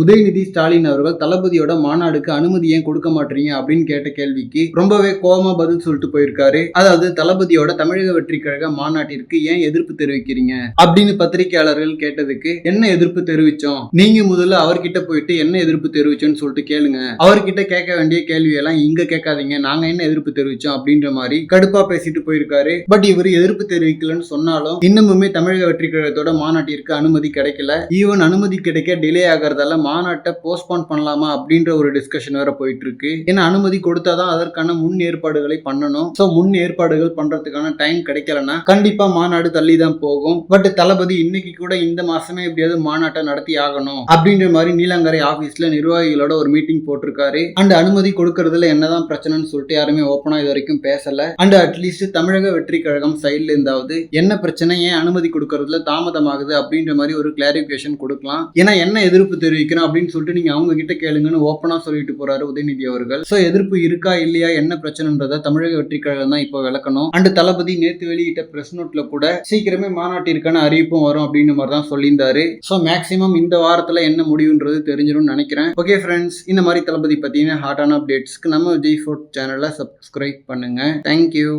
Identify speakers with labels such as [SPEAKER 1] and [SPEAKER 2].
[SPEAKER 1] உதயநிதி ஸ்டாலின் அவர்கள் தளபதியோட மாநாடுக்கு அனுமதி ஏன் கொடுக்க மாட்டீங்க அப்படின்னு கேட்ட கேள்விக்கு ரொம்பவே கோபமா பதில் சொல்லிட்டு போயிருக்காரு. அதாவது தளபதியோட தமிழக வெற்றி கழக மாநாட்டிற்கு ஏன் எதிர்ப்பு தெரிவிக்கிறீங்க? அப்படின்னு பத்திரிகையாளர்கள் கேட்டதுக்கு என்ன எதிர்ப்பு தெரிவிச்சோம்? நீங்க முதல்ல அவர்கிட்ட போயிட்டு என்ன எதிர்ப்பு தெரிவிச்சோன்னு சொல்லிட்டு கேளுங்க. அவர்கிட்ட கேட்க வேண்டிய கேள்வி எல்லாம் இங்க கேட்காதீங்க. நாங்க என்ன எதிர்ப்பு தெரிவிச்சோம்? அப்படின்ற மாதிரி கடுப்பா பேசிட்டு போயிருக்காரு. பட் இவர் எதிர்ப்பு தெரிவிக்கலன்னு சொன்னாலும் இன்னமுமே தமிழக வெற்றி கழகத்தோட மாநாட்டிற்கு அனுமதி கிடைக்கல. ஈவன் அனுமதி கிடைக்க டிலே ஆகிறதால மாநாட்டை போஸ்ட்போன் பண்ணலாமா அப்படின்ற ஒரு டிஸ்கஷன் வேற போயிட்டு இருக்கு ஏன்னா அனுமதி கொடுத்தாதான் அதற்கான முன் ஏற்பாடுகளை பண்ணணும். ஸோ முன் ஏற்பாடுகள் பண்றதுக்கான டைம் கிடைக்கலன்னா கண்டிப்பா மாநாடு தள்ளி தான் போகும். பட் தளபதி இன்னைக்கு கூட இந்த மாசமே எப்படியாவது மாநாட்டை நடத்தி ஆகணும் அப்படின்ற மாதிரி நீலங்கரை ஆபீஸ்ல நிர்வாகிகளோட ஒரு மீட்டிங் போட்டிருக்காரு. அண்ட் அனுமதி கொடுக்கறதுல என்னதான் பிரச்சனைன்னு சொல்லிட்டு யாருமே ஓப்பனா இது வரைக்கும் பேசல. அண்ட் அட்லீஸ்ட் தமிழக வெற்றி கழகம் சைட்ல இருந்தாவது என்ன பிரச்சனை ஏன் அனுமதி கொடுக்கறதுல தாமதமாகுது அப்படின்ற மாதிரி ஒரு கிளாரிபிகேஷன் கொடுக்கலாம். ஏன்னா என்ன எதிர்ப்பு அப்படின்னு சொல்லிட்டு நீங்க அவங்க கிட்ட கேளுங்கன்னு ஓப்பனா சொல்லிட்டு போறாரு உதயநிதி அவர்கள். சோ எதிர்ப்பு இருக்கா இல்லையா என்ன பிரச்சனைன்றத தமிழக வெற்றி கழகம் தான் இப்போ விளக்கணும். அண்ட் தளபதி நேத்து வெளியிட்ட பிரஸ் நோட்ல கூட சீக்கிரமே மாநாட்டிற்கான அறிவிப்பும் வரும் அப்படின்னு மாதிரி தான் சொல்லியிருந்தாரு. ஸோ மேக்ஸிமம் இந்த வாரத்துல என்ன முடிவுன்றது தெரிஞ்சிடும் நினைக்கிறேன். ஓகே ஃப்ரெண்ட்ஸ் இந்த மாதிரி தளபதி பத்தின ஹாட்டான அப்டேட்ஸ்க்கு நம்ம விஜய் ஃபோர்ட் சேனலை சப்ஸ்கிரைப் பண்ணுங்க. Thank you